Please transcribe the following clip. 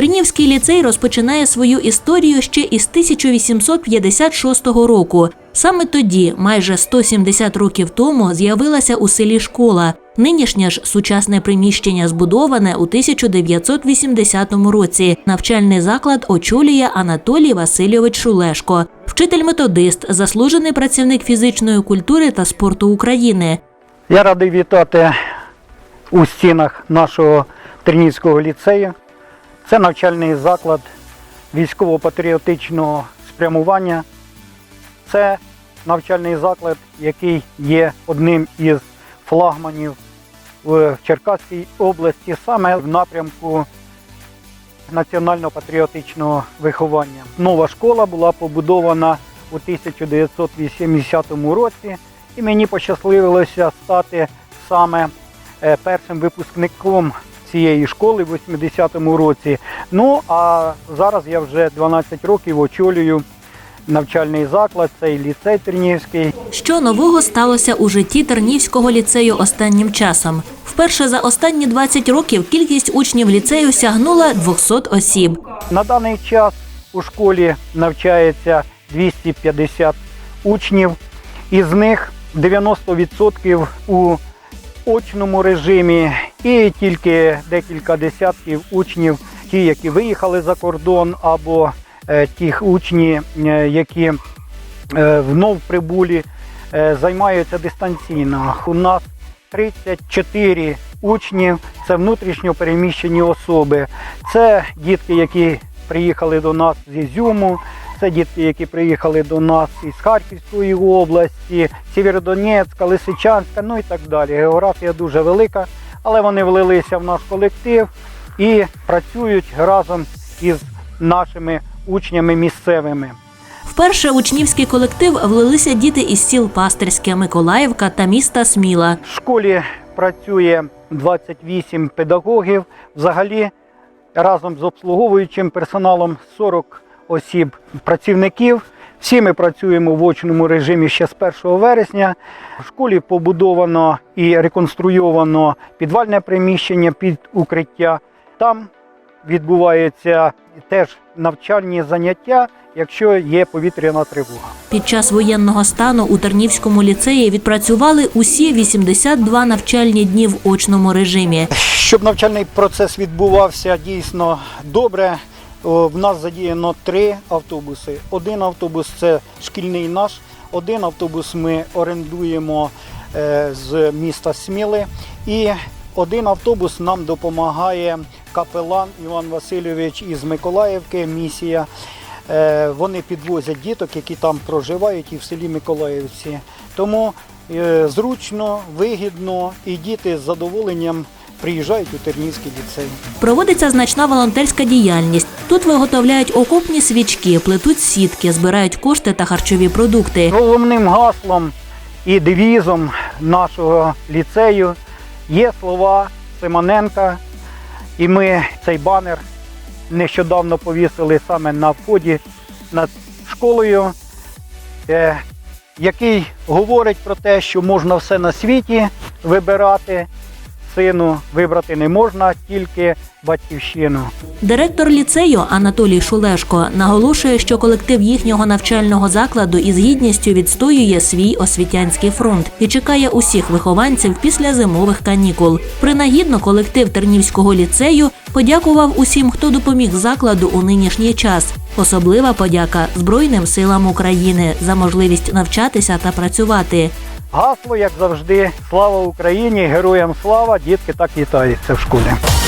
Тернівський ліцей розпочинає свою історію ще із 1856 року. Саме тоді, майже 170 років тому, з'явилася у селі школа. Нинішнє ж сучасне приміщення збудоване у 1980 році. Навчальний заклад очолює Анатолій Васильович Шулешко, вчитель-методист, заслужений працівник фізичної культури та спорту України. Я радий вітати у стінах нашого Тернівського ліцею. Це навчальний заклад військово-патріотичного спрямування. Це навчальний заклад, який є одним із флагманів в Черкаській області, саме в напрямку національно-патріотичного виховання. Нова школа була побудована у 1980 році, і мені пощасливилося стати саме е, першим випускником цієї школи в 80-му році. Ну а зараз я вже 12 років очолюю навчальний заклад, цей ліцей Тернівський. Що нового сталося у житті Тернівського ліцею останнім часом? Вперше за останні 20 років кількість учнів ліцею сягнула 200 осіб. На даний час у школі навчається 250 учнів, із них 90% у очному режимі, і тільки декілька десятків учнів, ті, які виїхали за кордон, або е, тих учні, е, які е, внов прибулі, займаються дистанційно. У нас 34 учнів це внутрішньо переміщені особи. Це дітки, які приїхали до нас з Ізюму, це дітки, які приїхали до нас із Харківської області, Сєвєродонецька, Лисичанська, ну і так далі. Географія дуже велика, але вони влилися в наш колектив і працюють разом із нашими учнями місцевими. Вперше учнівський колектив влилися діти із сіл Пастирське, Миколаївка та міста Сміла. В школі працює 28 педагогів. Взагалі разом з обслуговуючим персоналом 40 осіб працівників. Всі ми працюємо в очному режимі ще з 1 вересня. В школі побудовано і реконструйовано підвальне приміщення під укриття. Там відбуваються теж навчальні заняття, якщо є повітряна тривога. Під час воєнного стану у Тернівському ліцеї відпрацювали усі 82 навчальні дні в очному режимі. Щоб навчальний процес відбувався дійсно добре, в нас задіяно три автобуси. Один автобус це шкільний наш, один автобус ми орендуємо е, з міста Сміли, і один автобус нам допомагає капелан Іван Васильович із Миколаївки. Місія. Е, Вони підвозять діток, які там проживають і в селі Миколаївці. Тому е, зручно, вигідно, і діти з задоволенням приїжджають у Тернівський ліцей. Проводиться значна волонтерська діяльність. Тут виготовляють окопні свічки, плетуть сітки, збирають кошти та харчові продукти. Головним гаслом і девізом нашого ліцею є слова Симоненка. І ми цей банер нещодавно повісили саме на вході над школою, е, який говорить про те, що можна все на світі вибирати. Сину вибрати не можна, тільки батьківщину. Директор ліцею Анатолій Шулешко наголошує, що колектив їхнього навчального закладу із гідністю відстоює свій освітянський фронт і чекає усіх вихованців після зимових канікул. Принагідно колектив Тернівського ліцею подякував усім, хто допоміг закладу у нинішній час. Особлива подяка Збройним силам України за можливість навчатися та працювати. Гасло, як завжди, слава Україні, героям слава, дітки так вітаються в школі.